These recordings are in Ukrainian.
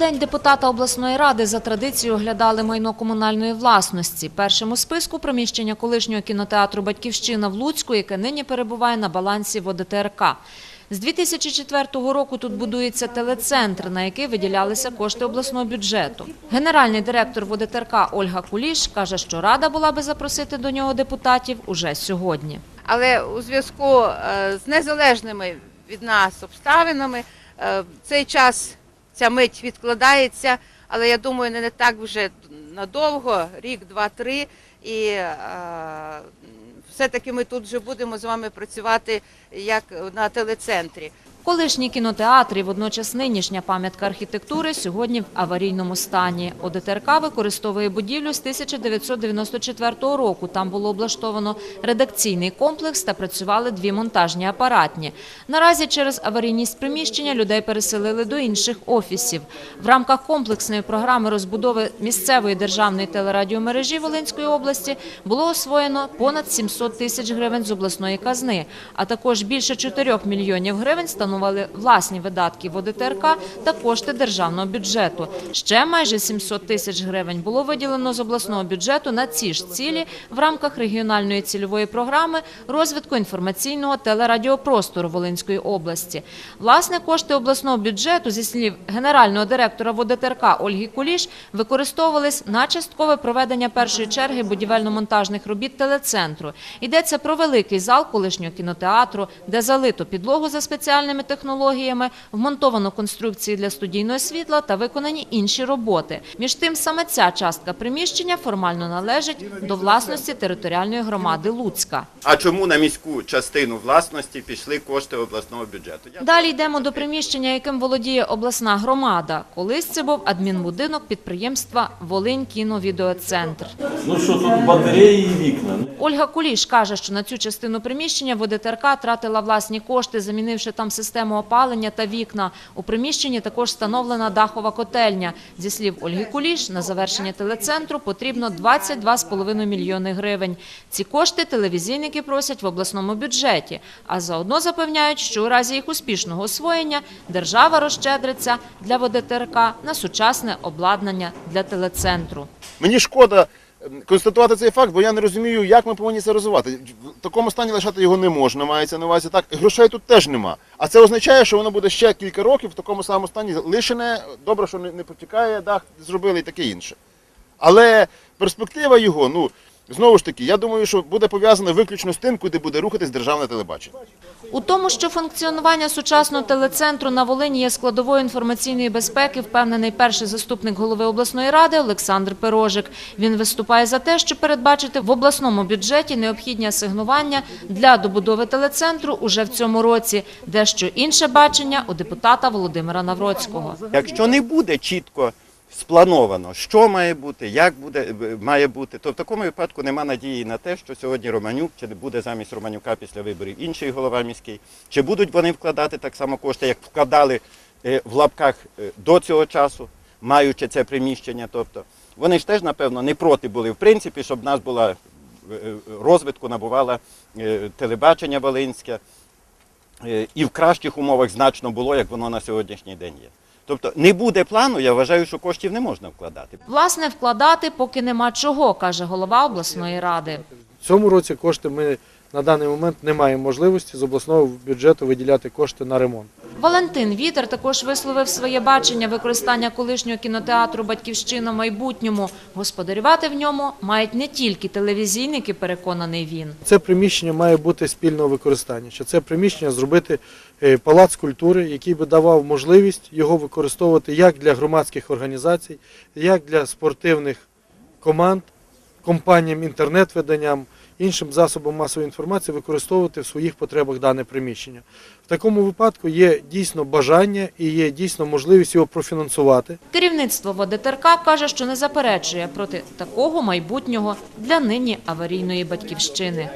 день депутата обласної ради за традицією оглядали майно комунальної власності. Першим у списку приміщення колишнього кінотеатру «Батьківщина» в Луцьку, яке нині перебуває на балансі ВОДТРК. З 2004 року тут будується телецентр, на який виділялися кошти обласного бюджету. Генеральний директор ВОДТРК Ольга Куліш каже, що рада була би запросити до нього депутатів уже сьогодні. Але у зв'язку е, з незалежними від нас обставинами е, цей час, ця мить відкладається, але я думаю, не так вже надовго, рік, два, три. І е, все-таки ми тут вже будемо з вами працювати як на телецентрі. Колишній кінотеатр водночас нинішня пам'ятка архітектури сьогодні в аварійному стані. ОДТРК використовує будівлю з 1994 року. Там було облаштовано редакційний комплекс та працювали дві монтажні апаратні. Наразі через аварійність приміщення людей переселили до інших офісів. В рамках комплексної програми розбудови місцевої державної телерадіомережі Волинської області було освоєно понад 700 тисяч гривень з обласної казни, а також більше 4 мільйонів гривень становили власні видатки в ОДТРК та кошти державного бюджету. Ще майже 700 тисяч гривень було виділено з обласного бюджету на ці ж цілі в рамках регіональної цільової програми розвитку інформаційного телерадіопростору Волинської області. Власне, кошти обласного бюджету, зі слів генерального директора ВОДТРК Ольги Куліш, використовувались на часткове проведення першої черги будівельно-монтажних робіт телецентру. Йдеться про великий зал колишнього кінотеатру, де залито підлогу за спеціальними технологіями, вмонтовано конструкції для студійного світла та виконані інші роботи. Між тим, саме ця частка приміщення формально належить до власності територіальної громади Луцька. А чому на міську частину власності пішли кошти обласного бюджету? Я Далі йдемо до приміщення, яким володіє обласна громада. Колись це був адмінбудинок підприємства Волинь кіновідеоцентр. Ну що тут батареї і вікна? Ольга Куліш каже, що на цю частину приміщення ВДТРК тратила власні кошти, замінивши там систему опалення та вікна. У приміщенні також встановлена дахова котельня. Зі слів Ольги Куліш, на завершення телецентру потрібно 22,5 мільйони гривень. Ці кошти телевізійники просять в обласному бюджеті, а заодно запевняють, що у разі їх успішного освоєння держава розщедриться для ВДТРК на сучасне обладнання для телецентру. Мені шкода констатувати цей факт, бо я не розумію, як ми повинні це розвивати. В такому стані лишати його не можна, мається на увазі так. Грошей тут теж нема. А це означає, що воно буде ще кілька років в такому самому стані лишене. Добре, що не, не протікає, дах зробили і таке інше. Але перспектива його, ну знову ж таки, я думаю, що буде пов'язана виключно з тим, куди буде рухатись державне телебачення. У тому, що функціонування сучасного телецентру на Волині є складовою інформаційної безпеки, впевнений перший заступник голови обласної ради Олександр Пирожик. Він виступає за те, щоб передбачити в обласному бюджеті необхідні асигнування для добудови телецентру уже в цьому році. Дещо інше бачення у депутата Володимира Навроцького. Якщо не буде чітко сплановано, що має бути, як буде, має бути, то в такому випадку нема надії на те, що сьогодні Романюк чи буде замість Романюка після виборів інший голова міський, чи будуть вони вкладати так само кошти, як вкладали е, в лапках е, до цього часу, маючи це приміщення. Тобто вони ж теж, напевно, не проти були, в принципі, щоб в нас була е, е, розвитку набувала е, телебачення Волинське. Е, і в кращих умовах значно було, як воно на сьогоднішній день є. Тобто не буде плану, я вважаю, що коштів не можна вкладати. Власне, вкладати поки нема чого, каже голова обласної ради. В цьому році кошти ми на даний момент не маємо можливості з обласного бюджету виділяти кошти на ремонт. Валентин Вітер також висловив своє бачення використання колишнього кінотеатру Батьківщина в майбутньому. Господарювати в ньому мають не тільки телевізійники, переконаний він. Це приміщення має бути спільного використання. Що це приміщення зробити е, палац культури, який би давав можливість його використовувати як для громадських організацій, як для спортивних команд, компаніям, інтернет-виданням, іншим засобам масової інформації використовувати в своїх потребах дане приміщення. В такому випадку є дійсно бажання і є дійсно можливість його профінансувати. Керівництво ВДТРК каже, що не заперечує проти такого майбутнього для нині аварійної батьківщини.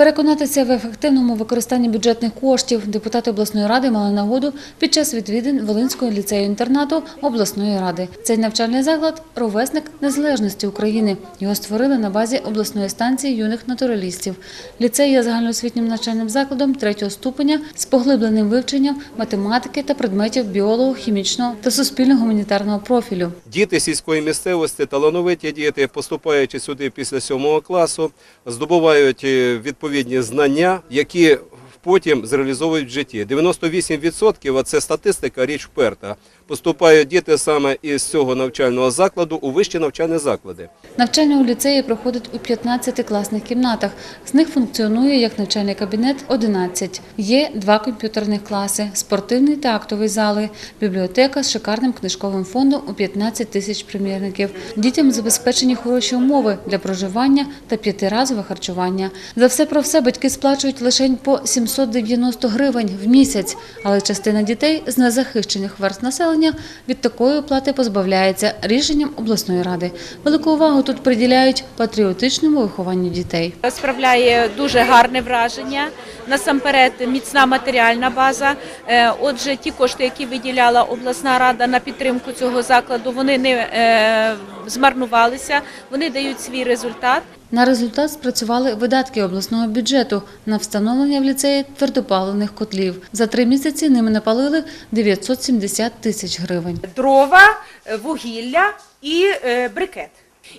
Переконатися в ефективному використанні бюджетних коштів депутати обласної ради мали нагоду під час відвідин Волинського ліцею-інтернату обласної ради. Цей навчальний заклад – ровесник незалежності України. Його створили на базі обласної станції юних натуралістів. Ліцей є загальноосвітнім навчальним закладом третього ступеня з поглибленим вивченням математики та предметів біолого, хімічного та суспільно-гуманітарного профілю. Діти сільської місцевості, талановиті діти, поступаючи сюди після сьомого класу, здобувають е, відповідні знання, які потім зреалізовують в житті. 98% – а це статистика, річ вперта. Поступають діти саме із цього навчального закладу у вищі навчальні заклади. Навчання у ліцеї проходить у 15 класних кімнатах. З них функціонує як навчальний кабінет 11. Є два комп'ютерних класи, спортивний та актовий зали, бібліотека з шикарним книжковим фондом у 15 тисяч примірників. Дітям забезпечені хороші умови для проживання та п'ятиразове харчування. За все про все батьки сплачують лише по 790 гривень в місяць, але частина дітей з незахищених верст населення від такої оплати позбавляється рішенням обласної ради. Велику увагу тут приділяють патріотичному вихованню дітей. справляє дуже гарне враження. Насамперед, міцна матеріальна база. Е, Отже, ті кошти, які виділяла обласна рада на підтримку цього закладу, вони не е, змарнувалися, вони дають свій результат. На результат спрацювали видатки обласного бюджету на встановлення в ліцеї твердопаливних котлів. За три місяці ними напалили 970 тисяч гривень. дрова, е, вугілля і е, брикет.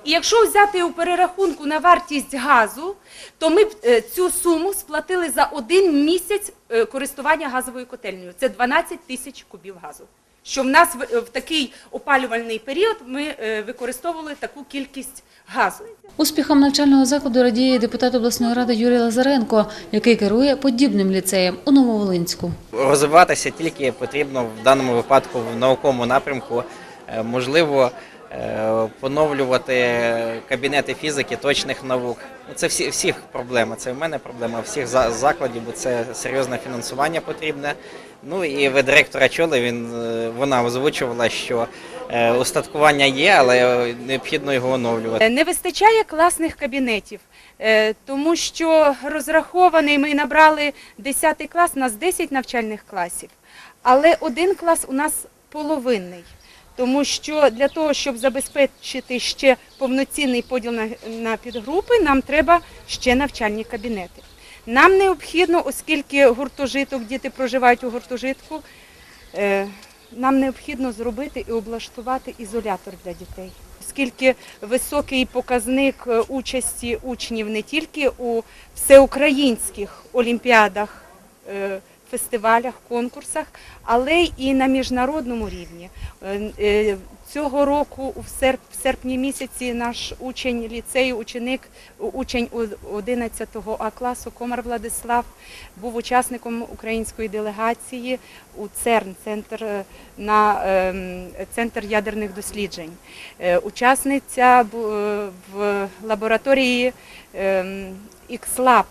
І якщо взяти у перерахунку на вартість газу, то ми б е, цю суму сплатили за один місяць користування газовою котельнею. Це 12 тисяч кубів газу. Що в нас в, такий опалювальний період ми е, використовували таку кількість газу. Успіхом навчального закладу радіє депутат обласної ради Юрій Лазаренко, який керує подібним ліцеєм у Нововолинську. розвиватися тільки потрібно в даному випадку в науковому напрямку. Е, Можливо, поновлювати кабінети фізики, точних наук. Ну, Це всі, всіх проблема. Це в мене проблема всіх за- закладів, бо це серйозне фінансування потрібне. Ну і ви директора чули, він, е, вона озвучувала, що е, устаткування є, але необхідно його оновлювати. Е, Не вистачає класних кабінетів, тому що розрахований ми набрали 10 клас, у нас 10 навчальних класів, але один клас у нас половинний. Тому що для того, щоб забезпечити ще повноцінний поділ на, підгрупи, нам треба ще навчальні кабінети. Нам необхідно, оскільки гуртожиток, діти проживають у гуртожитку, е, нам необхідно зробити і облаштувати ізолятор для дітей. Оскільки високий показник е, участі учнів не тільки у всеукраїнських олімпіадах, е, фестивалях, конкурсах, але й на міжнародному рівні. Е, е, Цього року в серпні місяці наш учень ліцею, ученик, учень у- 11 А класу Комар Владислав був учасником української делегації у ЦЕРН, центр е, на ем, центр ядерних досліджень. Учасниця в лабораторії ем, Ікслаб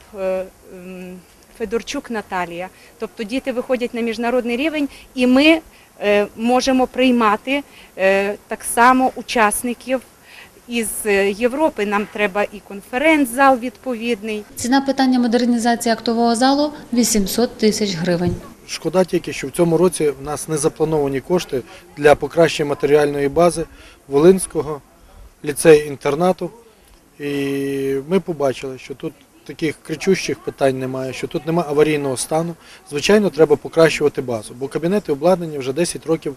Федорчук Наталія. Тобто діти виходять на міжнародний рівень, і ми е, можемо приймати е, так само учасників із е, Європи. Нам треба і конференц-зал відповідний. Ціна питання модернізації актового залу 800 тисяч гривень. Шкода тільки, що в цьому році в нас не заплановані кошти для покращення матеріальної бази Волинського ліцею-інтернату. І ми побачили, що тут таких кричущих питань немає, що тут немає аварійного стану. Звичайно, треба покращувати базу, бо кабінети обладнані вже 10 років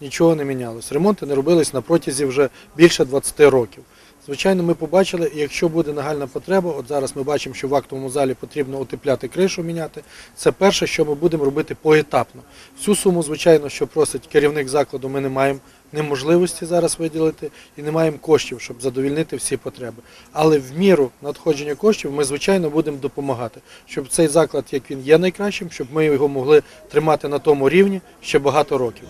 нічого не мінялось. Ремонти не робились на протязі вже більше 20 років. Звичайно, ми побачили, якщо буде нагальна потреба, от зараз ми бачимо, що в актовому залі потрібно утепляти кришу, міняти. Це перше, що ми будемо робити поетапно. Всю суму, звичайно, що просить керівник закладу, ми не маємо неможливості зараз виділити і не маємо коштів, щоб задовільнити всі потреби. Але в міру надходження коштів ми, звичайно, будемо допомагати, щоб цей заклад, як він є найкращим, щоб ми його могли тримати на тому рівні ще багато років.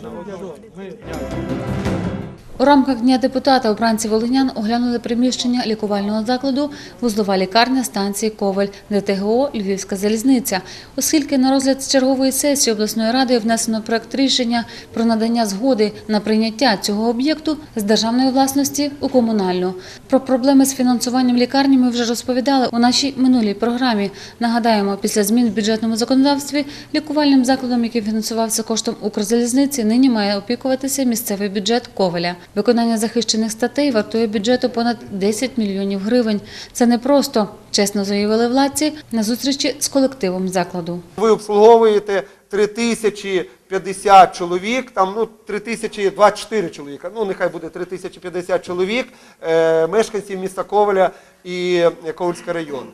У рамках Дня депутата обранці волинян оглянули приміщення лікувального закладу вузлова лікарня станції Коваль, ДТГО Львівська залізниця. Оскільки на розгляд чергової сесії обласної ради внесено проект рішення про надання згоди на прийняття цього об'єкту з державної власності у комунальну. Про проблеми з фінансуванням лікарні ми вже розповідали у нашій минулій програмі. Нагадаємо, після змін в бюджетному законодавстві лікувальним закладом, який фінансувався коштом Укрзалізниці, нині має опікуватися місцевий бюджет Коваля. Виконання захищених статей вартує бюджету понад 10 мільйонів гривень. Це не просто, чесно заявили владці на зустрічі з колективом закладу. Ви обслуговуєте 3050 чоловік, там ну 3024 чоловіка. Ну нехай буде 3050 чоловік, е, мешканців міста Коваля і е, Ковальський район.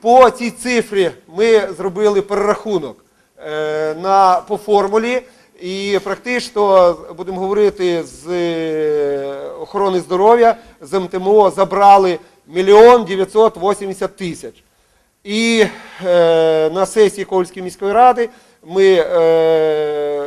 По цій цифрі ми зробили перерахунок е, на по формулі. І практично будемо говорити з е, охорони здоров'я з МТМО забрали мільйон 980 тисяч. І е, на сесії Ковальської міської ради ми е, е,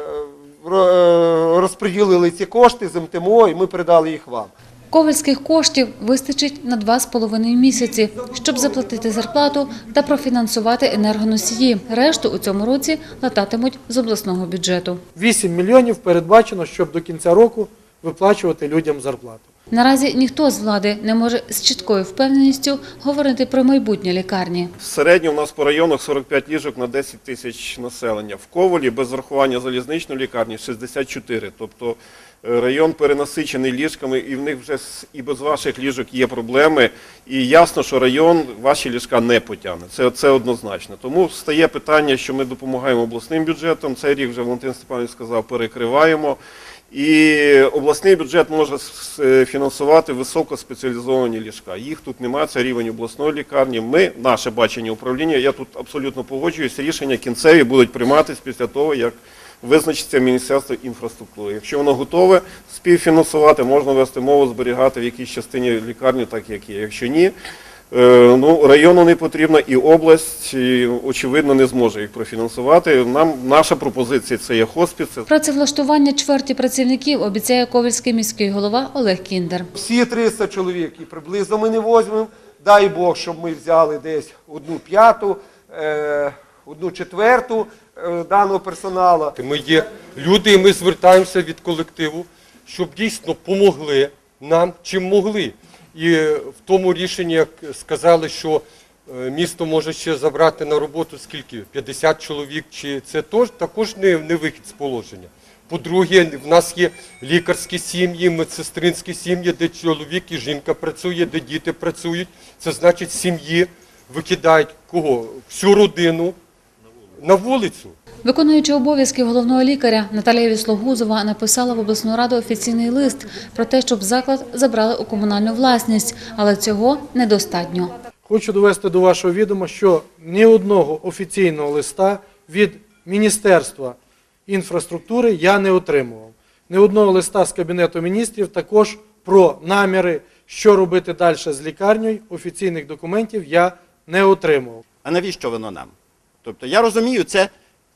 розподілили ці кошти з МТМО і ми передали їх вам. Ковальських коштів вистачить на два з половиною місяці, щоб заплатити зарплату та профінансувати енергоносії. Решту у цьому році лататимуть з обласного бюджету. 8 мільйонів передбачено, щоб до кінця року виплачувати людям зарплату. Наразі ніхто з влади не може з чіткою впевненістю говорити про майбутнє лікарні. В середньому у нас по районах 45 ліжок на 10 тисяч населення. В Ковалі без врахування залізничної лікарні 64. Тобто район перенасичений ліжками, і в них вже і без ваших ліжок є проблеми. І ясно, що район ваші ліжка не потягне. Це, це однозначно. Тому стає питання, що ми допомагаємо обласним бюджетом. Цей рік вже Валентин Степанович сказав, перекриваємо. І обласний бюджет може фінансувати високоспеціалізовані ліжка. Їх тут немає, це рівень обласної лікарні. Ми, наше бачення управління, я тут абсолютно погоджуюсь, рішення кінцеві будуть прийматися після того, як визначиться Міністерство інфраструктури. Якщо воно готове співфінансувати, можна вести мову, зберігати в якійсь частині лікарню, так як є. Якщо ні, е, ну, району не потрібно і область, і, очевидно, не зможе їх профінансувати. Нам наша пропозиція це є хоспіс, Працевлаштування чверті працівників обіцяє ковальський міський голова Олег Кіндер. Всі 300 чоловік і приблизно ми не візьмемо. Дай Бог, щоб ми взяли десь одну п'яту, е, одну четверту даного персоналу. Ми є люди, і ми звертаємося від колективу, щоб дійсно помогли нам, чим могли. І в тому рішенні, як сказали, що е, місто може ще забрати на роботу скільки? 50 чоловік, чи це також не, не вихід з положення. По-друге, в нас є лікарські сім'ї, медсестринські сім'ї, де чоловік і жінка працює, де діти працюють. Це значить, сім'ї викидають кого? Всю родину на вулицю. Виконуючи обов'язки головного лікаря Наталія Віслогузова написала в обласну раду офіційний лист про те, щоб заклад забрали у комунальну власність, але цього недостатньо. Хочу довести до вашого відома, що ні одного офіційного листа від Міністерства інфраструктури я не отримував. Ні одного листа з Кабінету міністрів також про наміри, що робити далі з лікарнею, офіційних документів я не отримував. А навіщо воно нам? Тобто я розумію, це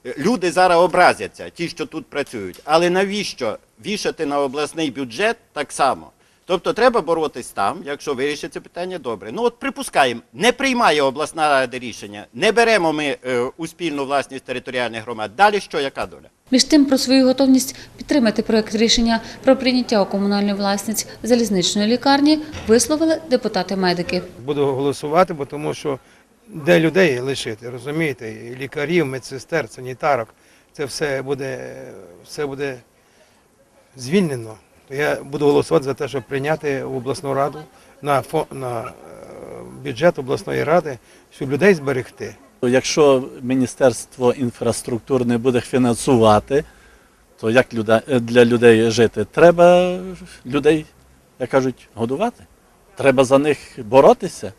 е, люди зараз образяться, ті, що тут працюють. Але навіщо вішати на обласний бюджет так само? Тобто треба боротись там, якщо вирішиться питання, добре. Ну от припускаємо, не приймає обласна рада рішення, не беремо ми е, у спільну власність територіальних громад. Далі що, яка доля? Між тим про свою готовність підтримати проект рішення про прийняття у комунальну власність залізничної лікарні висловили депутати-медики. Буду голосувати, бо тому що де людей лишити, розумієте? І лікарів, медсестер, санітарок, це все буде, все буде звільнено. То я буду голосувати за те, щоб прийняти в обласну раду на, на е, бюджет обласної ради, щоб людей зберегти. Якщо Міністерство інфраструктури не буде фінансувати, то як для людей жити? Треба людей, як кажуть, годувати. Треба за них боротися.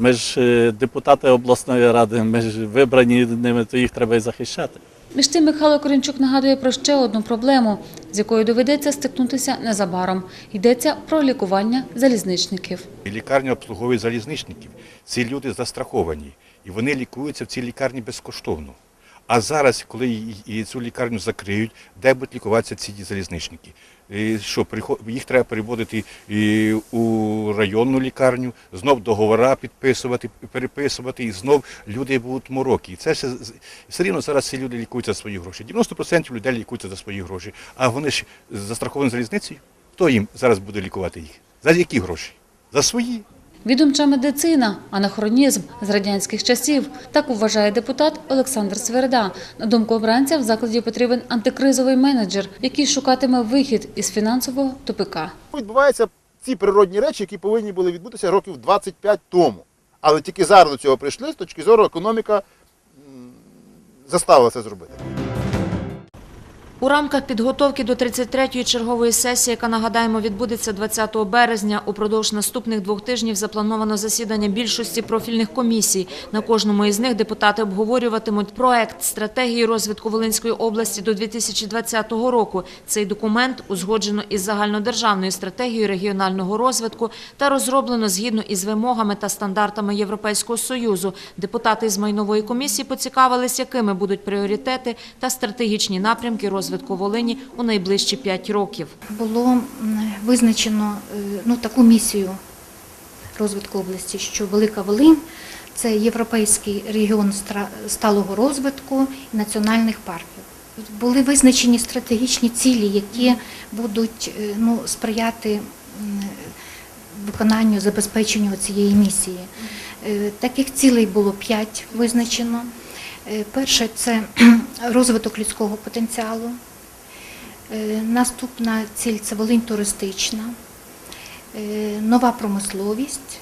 Ми ж е, депутати обласної ради, ми ж вибрані ними, то їх треба і захищати. Між тим Михайло Корінчук нагадує про ще одну проблему, з якою доведеться стикнутися незабаром. Йдеться про лікування залізничників. Лікарня обслуговує залізничників. Ці люди застраховані, і вони лікуються в цій лікарні безкоштовно. А зараз, коли і- і цю лікарню закриють, де будуть лікуватися ці залізничники? І що їх треба переводити і у районну лікарню, знов договора підписувати, переписувати, і знов люди будуть мороки. Це все, все рівно зараз ці люди лікуються за свої гроші. 90% людей лікуються за свої гроші. А вони ж застраховані залізницею. Хто їм зараз буде лікувати їх? За які гроші? За свої. Відомча медицина, анахронізм з радянських часів. Так вважає депутат Олександр Сверда. На думку обранця, в закладі потрібен антикризовий менеджер, який шукатиме вихід із фінансового тупика. Відбуваються ці природні речі, які повинні були відбутися років 25 тому. Але тільки зараз до цього прийшли з точки зору економіка м, заставила це зробити. У рамках підготовки до 33-ї чергової сесії, яка, нагадаємо, відбудеться 20 березня, упродовж наступних двох тижнів заплановано засідання більшості профільних комісій. На кожному із них депутати обговорюватимуть проект стратегії розвитку Волинської області до 2020 року. Цей документ узгоджено із загальнодержавною стратегією регіонального розвитку та розроблено згідно із вимогами та стандартами Європейського Союзу. Депутати з майнової комісії поцікавились, якими будуть пріоритети та стратегічні напрямки розвитку Волині у найближчі п'ять років. було визначено е, ну, таку місію розвитку області, що Велика Волинь це європейський регіон сталого розвитку і національних парків. Були визначені стратегічні цілі, які будуть е, ну, сприяти виконанню, забезпеченню цієї місії. Е, Таких цілей було п'ять визначено. Е, Перше це розвиток людського потенціалу. Е, Наступна ціль це Волинь туристична, е, нова промисловість,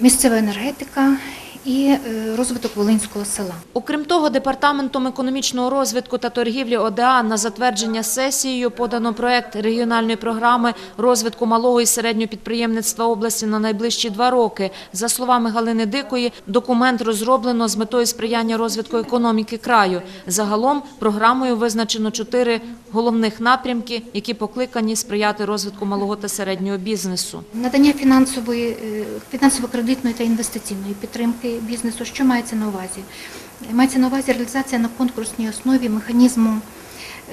місцева енергетика і е, розвиток Волинського села. Окрім того, Департаментом економічного розвитку та торгівлі ОДА на затвердження сесією подано проект регіональної програми розвитку малого і середнього підприємництва області на найближчі два роки. За словами Галини Дикої, документ розроблено з метою сприяння розвитку економіки краю. Загалом програмою визначено чотири головних напрямки, які покликані сприяти розвитку малого та середнього бізнесу. Надання фінансової, е, фінансово-кредитної та інвестиційної підтримки бізнесу. Що мається на увазі? Мається на увазі реалізація на конкурсній основі механізму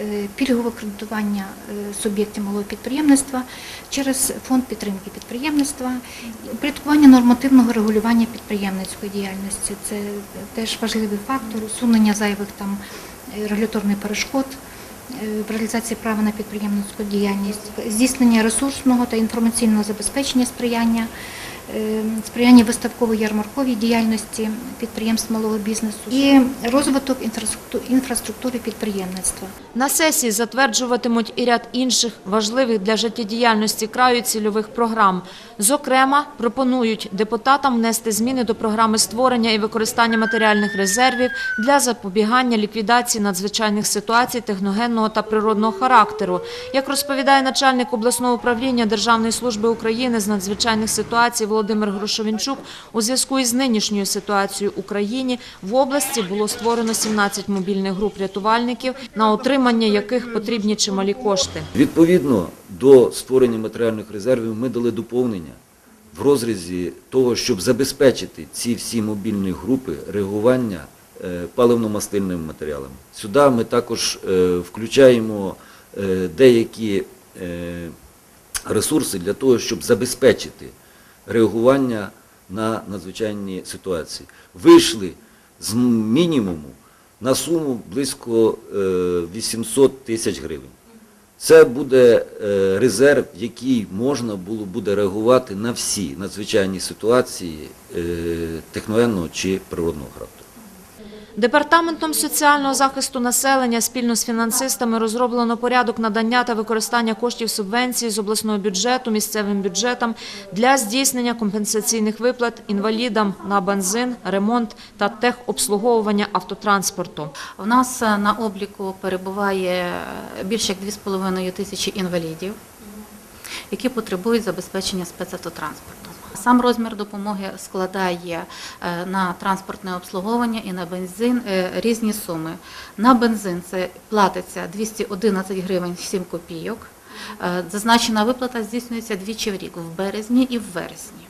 е, пільгового кредитування е, суб'єктів малого підприємництва через фонд підтримки підприємництва, упорядкування нормативного регулювання підприємницької діяльності. Це теж важливий фактор усунення зайвих там е, регуляторних перешкод в реалізації права на підприємницьку діяльність, здійснення ресурсного та інформаційного забезпечення сприяння, сприяння виставкової ярмарковій діяльності підприємств малого бізнесу і розвиток інфраструкту- інфраструктури підприємництва. На сесії затверджуватимуть і ряд інших важливих для життєдіяльності краю цільових програм. Зокрема, пропонують депутатам внести зміни до програми створення і використання матеріальних резервів для запобігання ліквідації надзвичайних ситуацій техногенного та природного характеру. Як розповідає начальник обласного управління Державної служби України з надзвичайних ситуацій Володимир Грушовінчук, у зв'язку із нинішньою ситуацією в Україні в області було створено 17 мобільних груп рятувальників, на отримання яких потрібні чималі кошти. Відповідно до створення матеріальних резервів ми дали доповнення в розрізі того, щоб забезпечити ці всі мобільні групи реагування е, паливно-мастильними матеріалами. Сюди ми також е, включаємо е, деякі ресурси для того, щоб забезпечити реагування на надзвичайні ситуації. Вийшли з мінімуму на суму близько е, 800 тисяч гривень. Це буде е, резерв, який можна було буде реагувати на всі надзвичайні ситуації е, техногенного чи природного характеру. Департаментом соціального захисту населення спільно з фінансистами розроблено порядок надання та використання коштів субвенції з обласного бюджету місцевим бюджетам для здійснення компенсаційних виплат інвалідам на бензин, ремонт та техобслуговування автотранспорту. У нас е, на обліку перебуває більше як 2,5 тисячі інвалідів, які потребують забезпечення спецавтотранспортом. Сам розмір допомоги складає е, на транспортне обслуговування і на бензин е, різні суми. На бензин це платиться 211 гривень 7 копійок. Е, Зазначена виплата здійснюється двічі в рік в березні і в вересні.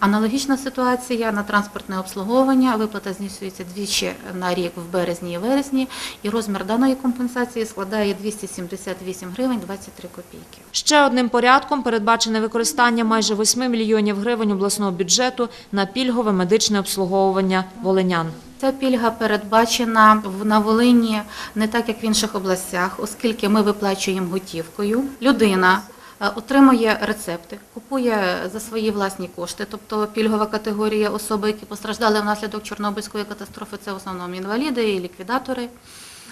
Аналогічна ситуація на транспортне обслуговування. Виплата здійснюється двічі на рік в березні і вересні, і розмір даної компенсації складає 278 гривень 23 копійки. Ще одним порядком передбачене використання майже 8 мільйонів гривень обласного бюджету на пільгове медичне обслуговування волинян. Ця пільга передбачена на Волині не так, як в інших областях, оскільки ми виплачуємо готівкою. Людина отримує рецепти, купує за свої власні кошти, тобто пільгова категорія особи, які постраждали внаслідок Чорнобильської катастрофи, це в основному інваліди і ліквідатори.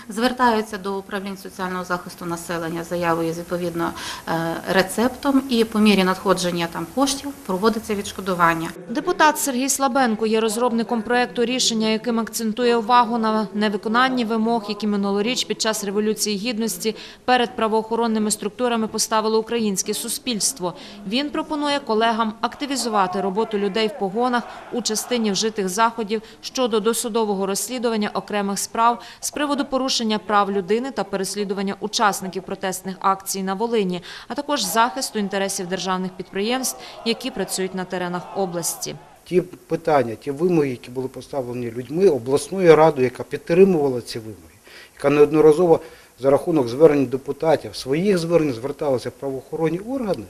Звертаються до управлінь соціального захисту населення заявою з відповідно е, рецептом, і по мірі надходження там коштів проводиться відшкодування. Депутат Сергій Слабенко є розробником проекту рішення, яким акцентує увагу на невиконанні вимог, які минулоріч під час Революції Гідності перед правоохоронними структурами поставило українське суспільство. Він пропонує колегам активізувати роботу людей в погонах у частині вжитих заходів щодо досудового розслідування окремих справ з приводу порушення прав людини та переслідування учасників протестних акцій на Волині, а також захисту інтересів державних підприємств, які працюють на теренах області. ті питання, ті вимоги, які були поставлені людьми, обласною радою, яка підтримувала ці вимоги, яка неодноразово за рахунок звернень депутатів, своїх звернень зверталася в правоохоронні органи,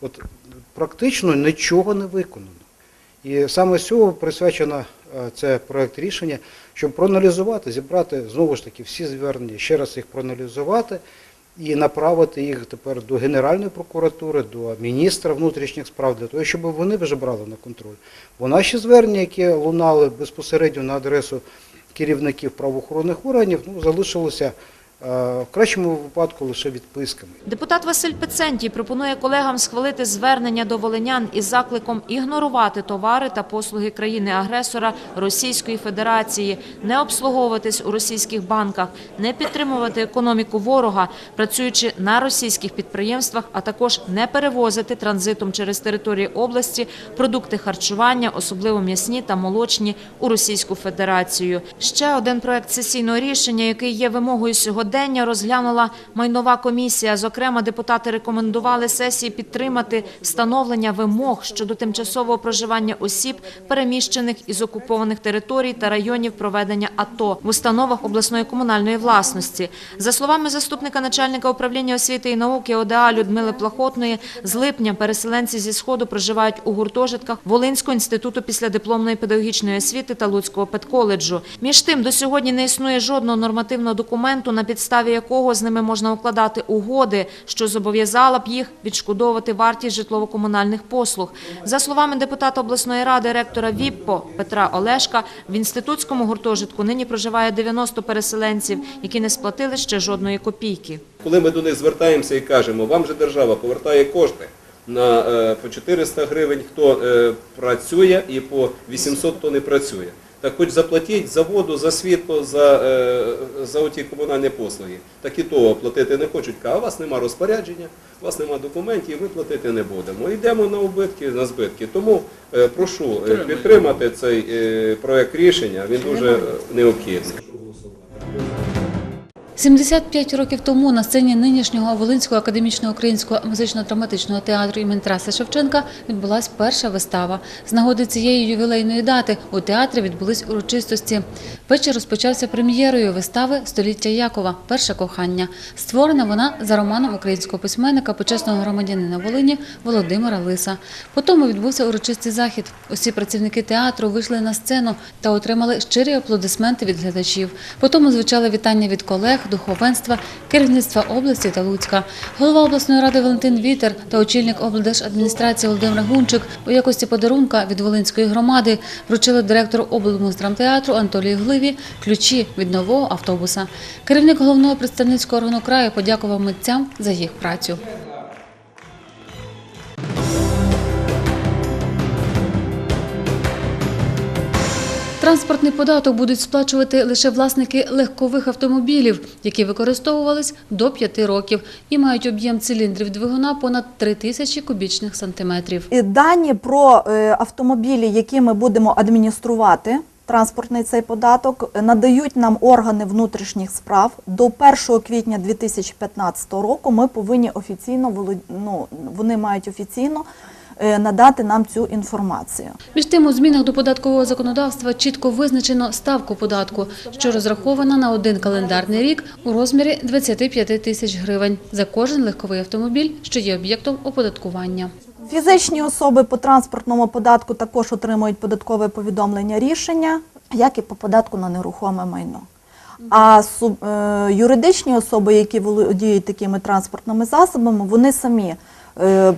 от практично нічого не виконано. І саме з цього присвячено е, це проект рішення, щоб проаналізувати, зібрати знову ж таки всі звернення, ще раз їх проаналізувати і направити їх тепер до Генеральної прокуратури, до міністра внутрішніх справ, для того, щоб вони вже брали на контроль. Бо наші звернення, які лунали безпосередньо на адресу керівників правоохоронних органів, ну, залишилося в кращому випадку лише відписками. Депутат Василь Пецентій пропонує колегам схвалити звернення до волинян із закликом ігнорувати товари та послуги країни-агресора Російської Федерації, не обслуговуватись у російських банках, не підтримувати економіку ворога, працюючи на російських підприємствах, а також не перевозити транзитом через території області продукти харчування, особливо м'ясні та молочні, у Російську Федерацію. Ще один проект сесійного рішення, який є вимогою сьогодення, розглянула майнова комісія. Зокрема, депутати рекомендували сесії підтримати встановлення вимог щодо тимчасового проживання осіб, переміщених із окупованих територій та районів проведення АТО в установах обласної комунальної власності. За словами заступника начальника управління освіти і науки ОДА Людмили Плахотної, з липня переселенці зі сходу проживають у гуртожитках Волинського інституту післядипломної педагогічної освіти та Луцького педколеджу. Між тим, до сьогодні не існує жодного нормативного документу, на підставі якого з ними можна укладати угоди, що зобов'язала б їх відшкодовувати вартість житлово-комунальних послуг. За словами депутата обласної ради ректора ВІППО Петра Олешка, в інститутському гуртожитку нині проживає 90 переселенців, які не сплатили ще жодної копійки. Коли ми до них звертаємося і кажемо, вам же держава повертає кошти на е, по 400 гривень, хто е, працює, і по 800, хто не працює. Так хоч заплатіть за воду, за світло, за, е, за оті комунальні послуги. Так і того платити не хочуть. А у вас нема розпорядження, у вас нема документів, ми платити не будемо. Йдемо на убитки, на збитки. Тому е, прошу е, підтримати цей проект рішення, він дуже необхідний. 75 років тому на сцені нинішнього Волинського академічного українського музично-драматичного театру імені Тараса Шевченка відбулась перша вистава. З нагоди цієї ювілейної дати у театрі відбулись урочистості. Вечір розпочався прем'єрою вистави Століття Якова Перше кохання. Створена вона за романом українського письменника, почесного громадянина Волині Володимира Лиса. Потім відбувся урочистий захід. Усі працівники театру вийшли на сцену та отримали щирі аплодисменти від глядачів. Потім звучали вітання від колег, духовенства, керівництва області та Луцька. Голова обласної ради Валентин Вітер та очільник облдержадміністрації Володимир Гунчик у якості подарунка від Волинської громади вручили директору облмуздрамтеатру Анатолію Гливі ключі від нового автобуса. Керівник головного представницького органу краю подякував митцям за їх працю. Транспортний податок будуть сплачувати лише власники легкових автомобілів, які використовувались до 5 років і мають об'єм циліндрів двигуна понад 3 тисячі кубічних сантиметрів. Дані про е, автомобілі, які ми будемо адмініструвати, транспортний цей податок, надають нам органи внутрішніх справ. До 1 квітня 2015 року ми повинні офіційно ну, вони мають офіційно надати нам цю інформацію. Між тим, у змінах до податкового законодавства чітко визначено ставку податку, що розрахована на один календарний рік у розмірі 25 тисяч гривень за кожен легковий автомобіль, що є об'єктом оподаткування. Фізичні особи по транспортному податку також отримують податкове повідомлення рішення, як і по податку на нерухоме майно. А е, юридичні особи, які володіють такими транспортними засобами, вони самі е,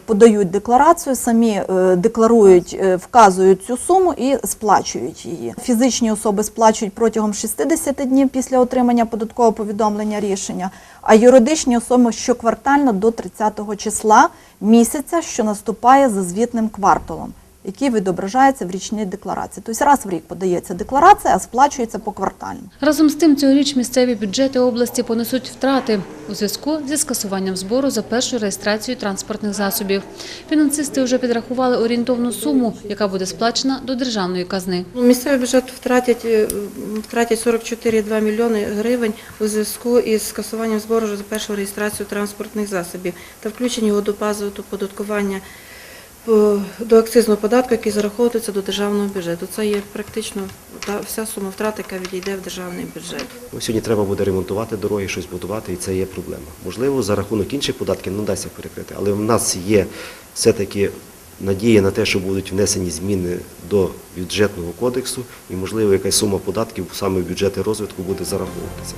подають декларацію, самі е, декларують, е, вказують цю суму і сплачують її. Фізичні особи сплачують протягом 60 днів після отримання податкового повідомлення рішення, а юридичні особи щоквартально до 30 числа місяця, що наступає за звітним кварталом, який відображається в річній декларації. Тобто раз в рік подається декларація, а сплачується поквартально. Разом з тим, цьогоріч місцеві бюджети області понесуть втрати у зв'язку зі скасуванням збору за першу реєстрацію транспортних засобів. Фінансисти вже підрахували орієнтовну суму, яка буде сплачена до державної казни. Ну, Місцевий бюджет втратять, е, втратять 44,2 мільйони гривень у зв'язку із скасуванням збору за першу реєстрацію транспортних засобів та включення його до базового оподаткування по- до акцизного податку, який зараховується до державного бюджету. Це є практично вся сума втрат, яка відійде в державний бюджет. Сьогодні треба буде ремонтувати дороги, щось будувати, і це є проблема. Можливо, за рахунок інших податків не вдасться перекрити, але в нас є все-таки надія на те, що будуть внесені зміни до бюджетного кодексу, і, можливо, якась сума податків саме в бюджети розвитку буде зараховуватися.